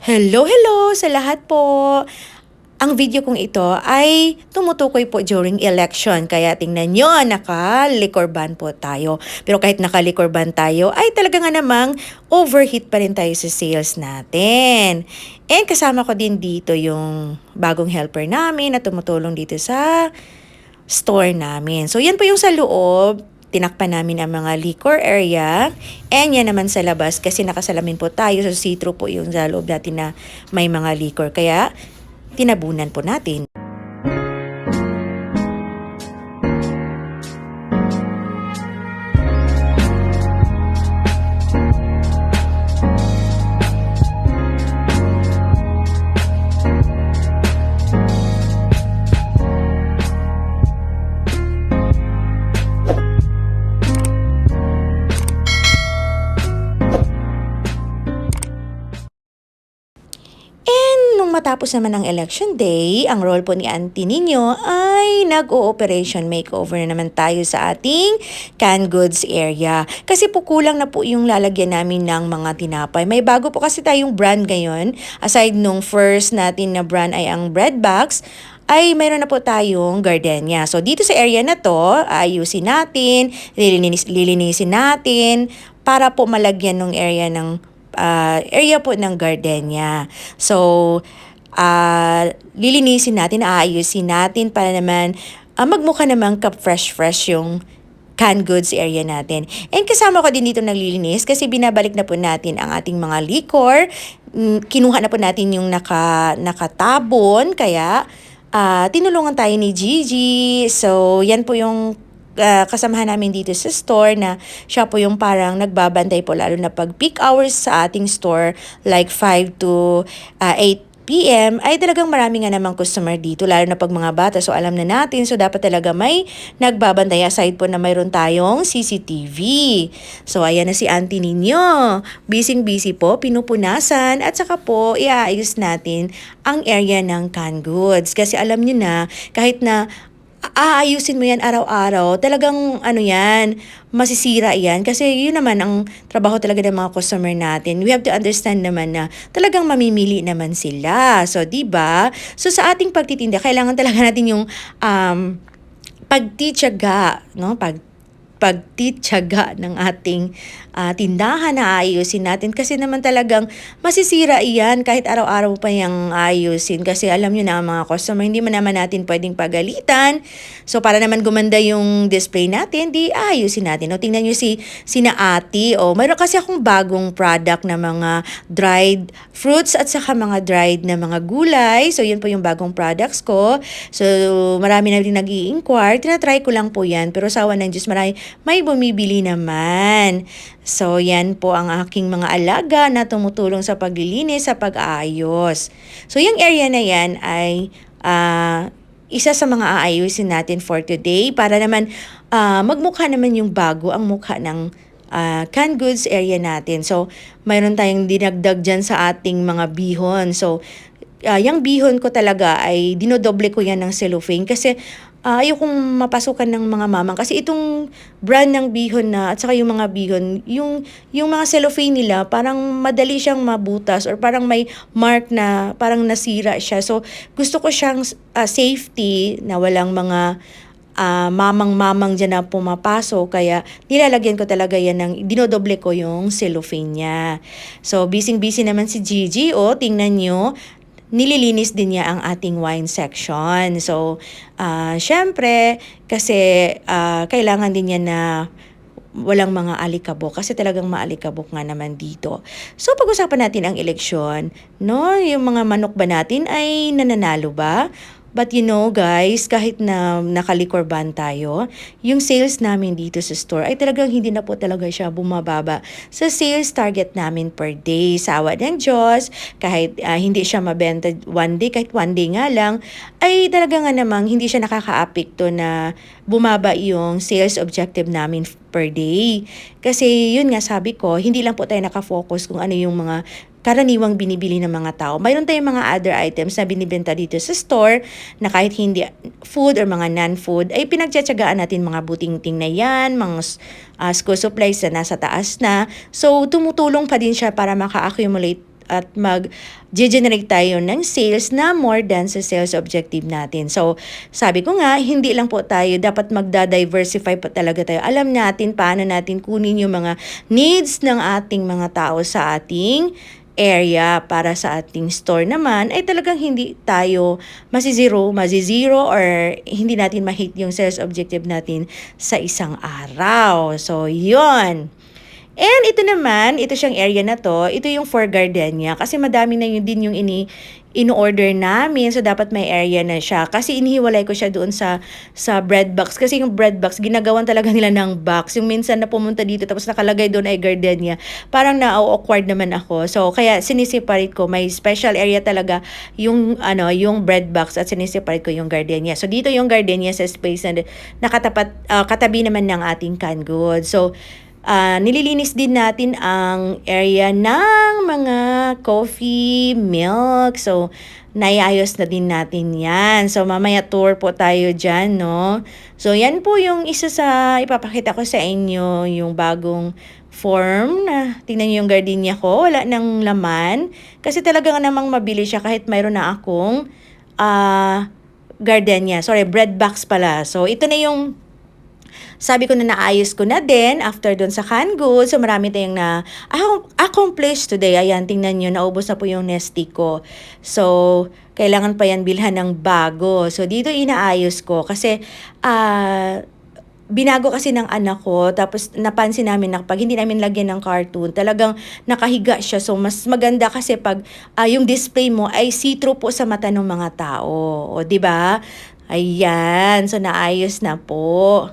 Hello, hello sa lahat po. Ang video kong ito ay tumutukoy po during election. Kaya tingnan nyo, naka-liquor ban po tayo. Pero kahit naka-liquor ban tayo, ay talaga nga namang overheat pa rin tayo sa sales natin. And kasama ko din dito yung bagong helper namin na tumutulong dito sa store namin. So yan po yung sa loob tinakpan namin ang mga liquor area. And yan naman sa labas kasi nakasalamin po tayo. So see-through po yung sa loob natin na may mga liquor. Kaya tinabunan po natin. Matapos naman ang election day, ang role po ni Auntie Nino ay nag-o-operation makeover na naman tayo sa ating canned goods area. Kasi po kulang na po yung lalagyan namin ng mga tinapay. May bago po kasi tayong brand ngayon. Aside nung first natin na brand ay ang bread box, ay mayroon na po tayong gardenia. So, dito sa area na to, ayusin natin, lilinis, lilinisin natin, para po malagyan ng area ng ah, area po ng gardenia. So, ah, lilinisin natin, aayusin natin para naman ah, magmukha naman ka-fresh-fresh yung canned goods area natin. And kasama ko din dito naglilinis kasi binabalik na po natin ang ating mga liquor. Mm, Kinuha na po natin yung naka, nakatabon, kaya ah, tinulungan tayo ni Gigi. So, yan po yung ah, kasamahan namin dito sa store na siya po yung parang nagbabantay po lalo na pag peak hours sa ating store like 5 to ah, 8 PM ay talagang marami nga namang customer dito lalo na pag mga bata. So alam na natin. So dapat talaga may nagbabantay. Aside po na mayroon tayong CCTV. So ayan na si auntie ninyo. Busy busy po, pinupunasan. At saka po iaayos natin ang area ng canned goods. Kasi alam nyo na kahit na aayusin mo yan araw-araw, talagang ano yan, masisira yan. Kasi yun naman ang trabaho talaga ng mga customer natin. We have to understand naman na talagang mamimili naman sila. So, di ba? So, sa ating pagtitinda, kailangan talaga natin yung um, pagtityaga, no? Pag pagtityaga ng ating ah, tindahan na ayusin natin. Kasi naman talagang masisira iyan kahit araw-araw pa yung ayusin kasi alam nyo na mga customer hindi man naman natin pwedeng pagalitan. So para naman gumanda yung display natin di ayusin natin. O tingnan nyo si sina ate. O mayroon kasi akong bagong product na mga dried fruits at saka mga dried na mga gulay. So yun po yung bagong products ko. So marami na rin nag inquire tinatry ko lang po yan. Pero sawa ng Diyos marami may bumibili naman. So, yan po ang aking mga alaga na tumutulong sa paglilinis, sa pag-aayos. So, yung area na yan ay ah, isa sa mga aayusin natin for today para naman ah, magmukha naman yung bago ang mukha ng ah, canned goods area natin. So, mayroon tayong dinagdag dyan sa ating mga bihon. So, ah, yung bihon ko talaga ay dinodoble ko yan ng cellophane kasi uh, ayokong mapasukan ng mga mamang kasi itong brand ng bihon na at saka yung mga bihon, yung yung mga cellophane nila parang madali siyang mabutas or parang may mark na parang nasira siya. So gusto ko siyang uh, safety na walang mga uh, mamang-mamang dyan na pumapasok. Kaya nilalagyan ko talaga yan ng, dinodoble ko yung cellophane niya. So, busy-busy naman si Gigi. O, tingnan nyo, nililinis din niya ang ating wine section. So, uh, syempre, kasi uh, kailangan din niya na walang mga alikabok kasi talagang maalikabok nga naman dito. So pag-usapan natin ang eleksyon, no? Yung mga manok ba natin ay nananalo ba? But you know guys, kahit na nakalikor ban tayo, yung sales namin dito sa store ay talagang hindi na po talaga siya bumababa sa sales target namin per day. Sawa ng Diyos, kahit uh, hindi siya mabenta one day, kahit one day nga lang, ay talaga nga namang hindi siya nakaka-apekto na bumaba yung sales objective namin per day. Kasi yun nga sabi ko, hindi lang po tayo nakafocus kung ano yung mga karaniwang binibili ng mga tao. Mayroon tayong mga other items na binibenta dito sa store na kahit hindi food or mga non-food, ay pinagtsatsagaan natin mga buting-ting na yan, mga uh, school supplies na nasa taas na. So, tumutulong pa din siya para maka-accumulate at mag-generate tayo ng sales na more than sa sales objective natin. So, sabi ko nga, hindi lang po tayo, dapat magda-diversify pa talaga tayo. Alam natin paano natin kunin yung mga needs ng ating mga tao sa ating area para sa ating store naman ay talagang hindi tayo masi-zero, masi-zero or hindi natin ma-hit yung sales objective natin sa isang araw. So, yon And ito naman, ito siyang area na to, ito yung for gardenia. Kasi madami na yun din yung ini in-order namin. So dapat may area na siya. Kasi inihiwalay ko siya doon sa sa bread box. Kasi yung bread box ginagawan talaga nila ng box. Yung minsan na pumunta dito tapos nakalagay doon ay gardenia. Parang na-awkward naman ako. So kaya siniseparate ko may special area talaga yung ano yung bread box at siniseparate ko yung gardenia. So dito yung gardenia sa space na nakatapat ah, katabi naman ng ating canned goods. So Ah, nililinis din natin ang area ng mga coffee, milk. So, naiayos na din natin yan. So, mamaya tour po tayo dyan, no? So, yan po yung isa sa ipapakita ko sa inyo, yung bagong form na tingnan niyo yung gardenia ko. Wala nang laman. Kasi talaga namang mabili siya kahit mayroon na akong ah gardenia. Sorry, bread box pala. So, ito na yung sabi ko na naayos ko na din after doon sa canned goods. So marami tayong na accomplish today. Ayan, tingnan nyo, naubos na po yung nesti ko. So, kailangan pa yan bilhan ng bago. So, dito inaayos ko kasi ah binago kasi ng anak ko, tapos napansin namin na pag hindi namin lagyan ng cartoon, talagang nakahiga siya. So, mas maganda kasi pag ah, yung display mo ay see-through po sa mata ng mga tao. O, ba? Ayan. So, naayos na po.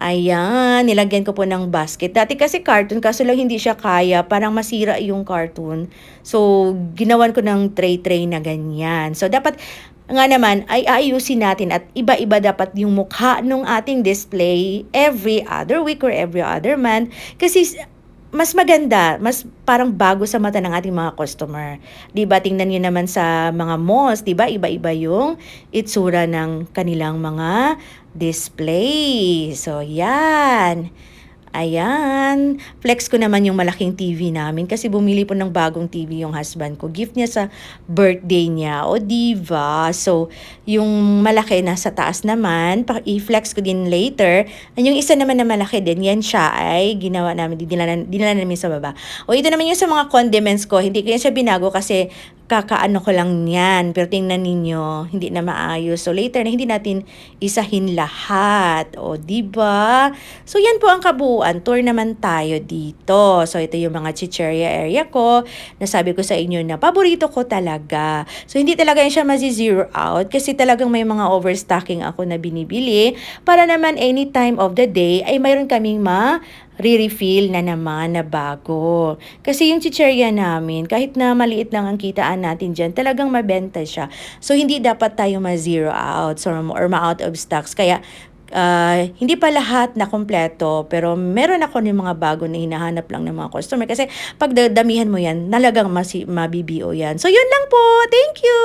Ayan, nilagyan ko po ng basket. Dati kasi cartoon, kaso lang hindi siya kaya. Parang masira yung cartoon. So, ginawan ko ng tray-tray na ganyan. So, dapat nga naman ay ayusin natin at iba-iba dapat yung mukha ng ating display every other week or every other month. Kasi mas maganda, mas parang bago sa mata ng ating mga customer. 'Di ba? Tingnan niyo naman sa mga malls, 'di ba? Iba-iba yung itsura ng kanilang mga display. So, yan. Ayan. Flex ko naman yung malaking TV namin kasi bumili po ng bagong TV yung husband ko. Gift niya sa birthday niya. O diva. So, yung malaki nasa taas naman. I-flex ko din later. And yung isa naman na malaki din, yan siya ay ginawa namin. Dinala, dinala namin sa baba. O ito naman yung sa mga condiments ko. Hindi ko yan siya binago kasi kakaano ko lang yan. Pero tingnan ninyo, hindi na maayos. So later na hindi natin isahin lahat. O, di ba? So yan po ang kabuuan. Tour naman tayo dito. So ito yung mga chicheria area ko. Nasabi ko sa inyo na paborito ko talaga. So hindi talaga yan siya mazi-zero out kasi talagang may mga overstocking ako na binibili para naman any time of the day ay mayroon kaming ma re-refill na naman na bago. Kasi yung chicherya namin, kahit na maliit lang ang kitaan natin dyan, talagang mabenta siya. So, hindi dapat tayo ma-zero out or, or ma-out of stocks. Kaya, uh, hindi pa lahat na kompleto, pero meron ako ng mga bago na hinahanap lang ng mga customer. Kasi pag damihan mo yan, nalagang masi- mabibiyo yan. So, yun lang po. Thank you!